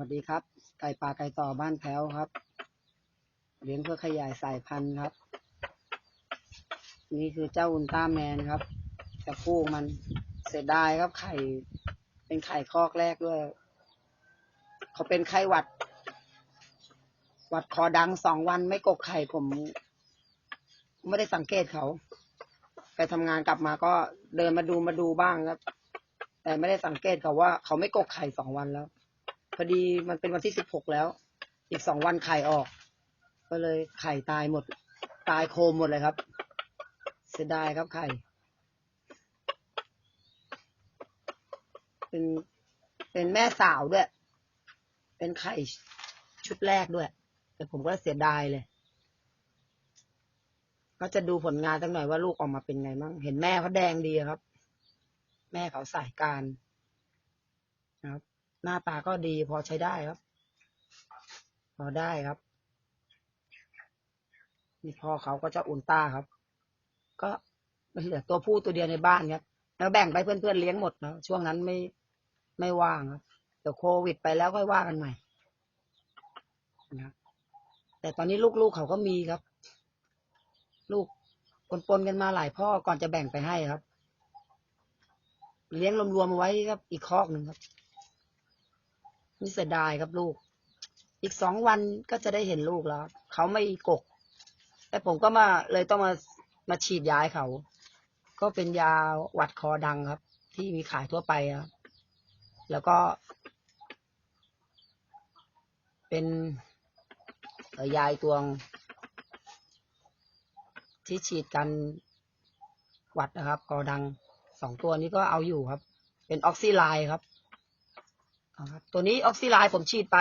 วัสดีครับ ไก่ป่าไก่ต่อบ้านแพ้วครับ เลี้ยงเพื่อขยายสายพันธุ์ครับ นี่คือเจ้าอุลตร้าแมนครับแต่คู่มันเสียดายครับ ไข่ เป็นไข่คอกแรกด้วย เขาเป็นไข้หวัด หวัดคอดังสองวันไม่กกไข่ผม ไม่ได้สังเกตเขา ไปทำงานกลับมาก็เดินมาดูมาดูบ้างครับ แต่ไม่ได้สังเกตเขาว่า เขาไม่กกไข่สองวันแล้ว พอดีมันเป็นวันที่สิบหกแล้ว อีกสองวันไข่ออก ก็เลยไข่ตายหมด ตายโคมหมดเลยครับ เสียดายครับไข่ เป็นเป็นแม่สาวด้วย เป็นไข่ชุดแรกด้วย แต่ผมก็เสียดายเลย ก็จะดูผลงานสักหน่อยว่าลูกออกมาเป็นไงบ้าง เห็นแม่เขาแดงดีครับ แม่เขาสายการนะครับ หน้าตาก็ดีพอใช้ได้ครับ พอได้ครับนี่พ่อเขาก็จะอุ่นตาครับ ก็มันเหลือตัวผู้ตัวเดียวในบ้านครับแล้วแบ่งไปเพื่อนๆเลี้ยงหมดนะช่วงนั้นไม่ไม่ว่างครับเดี๋ยวโควิดไปแล้วค่อยว่ากันใหม่นะแต่ตอนนี้ลูกๆเขาก็มีครับ ลูกปนๆกันมาหลายพ่อก่อนจะแบ่งไปให้ครับ เลี้ยงรวมๆเอาไว้ครับอีกคอกหนึ่งครับ นี่เสียดายครับลูก อีกสองวันก็จะได้เห็นลูกแล้ว เขาไม่กก แต่ผมก็มาเลยต้องมามาฉีดยาให้เขา ก็เป็นยาหวัดคอดังครับ ที่มีขายทั่วไปครับแล้วก็ เป็นยาอีกตัวง ที่ฉีดกันหวัดนะครับคอดังสองตัวนี้ก็เอาอยู่ครับ เป็นออกซิไลน์ครับ เอาครับ ตัวนี้ออกซิไลน์ผมฉีดไป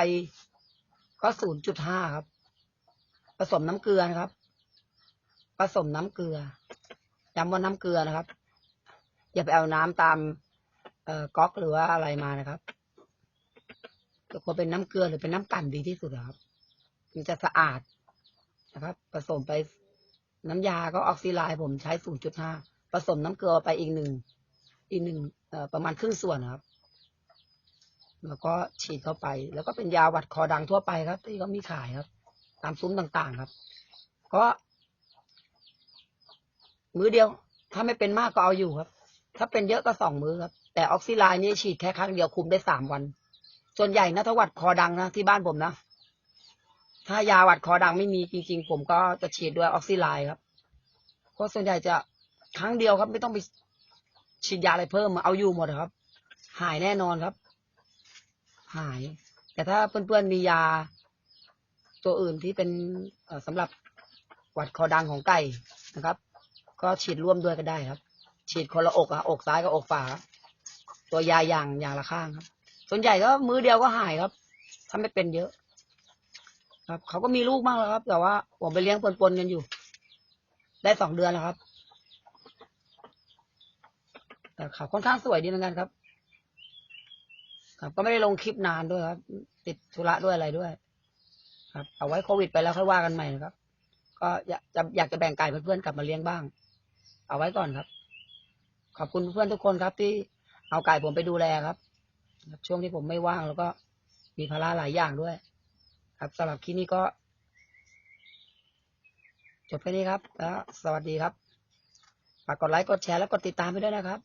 ก็ศูนย์จุดห้าครับ ผสมน้ำเกลือนะครับ ผสมน้ำเกลือย้ำว่าน้ำเกลือนะครับ อย่าไปเอาน้ำตาม เอ่อก๊อกหรือว่าอะไรมานะครับควรเป็นน้ำเกลือหรือเป็นน้ำกั่นดีที่สุดครับ มันจะสะอาดนะครับ ผสมไปน้ำยาก็ออกซิไลน์ผมใช้0.5ผสมน้ำเกลือไปอีกหนึ่งอีกหนึ่งประมาณครึ่งส่วนครับ แล้วก็ฉีดเข้าไป แล้วก็เป็นยาหวัดคอดังทั่วไปครับ ที่เขามีขายครับ ตามซุ้มต่างๆครับ ก็ มื้อเดียว ถ้าไม่เป็นมากก็เอาอยู่ครับ ถ้าเป็นเยอะก็สองมื้อครับ แต่ออกซิไลน์นี่ฉีดแค่ครั้งเดียวคุมได้สามวัน ส่วนใหญ่นะถ้าหวัดคอดังนะที่บ้านผมนะ ถ้ายาหวัดคอดังไม่มีจริง ๆ ผมก็จะฉีดด้วยออกซิไลน์ครับก็ส่วนใหญ่จะครั้งเดียวครับ ไม่ต้องไปฉีดยาอะไรเพิ่มมาเอาอยู่หมดครับ หายแน่นอนครับ หาย แต่ถ้าเพื่อนๆมียา ตัวอื่นที่เป็นสำหรับหวัดคอดังของไก่นะครับ ก็ฉีดร่วมด้วยก็ได้ครับ ฉีดคนละอกอะอกซ้ายกับอกฝาตัวยาอย่างอย่างละข้างครับ ส่วนใหญ่ก็มือเดียวก็หายครับถ้าไม่เป็นเยอะ ครับ เขาก็มีลูกบ้างแล้วครับ แต่ว่าผมไปเลี้ยงปนๆกันอยู่ ได้สองเดือนแล้วครับแต่เขาค่อนข้างสวยดีเหมือนกันครับ ครับ ก็ไม่ได้ลงคลิปนานด้วยครับ ติดธุระด้วยอะไรด้วย ครับ เอาไว้โควิดไปแล้วค่อยว่ากันใหม่นะครับ ก็อยากจะอยากจะแบ่งไก่เพื่อนๆกลับมาเลี้ยงบ้าง เอาไว้ก่อนครับ ขอบคุณเพื่อนทุกคนครับ ที่เอาไก่ผมไปดูแลครับ ช่วงที่ผมไม่ว่างแล้วก็มีภาระหลายอย่างด้วย ครับสำหรับคลิปนี้ก็ จบแค่นี้ครับแล้วสวัสดีครับฝากกดไลค์กดแชร์และกดติดตามไปด้วยนะครับ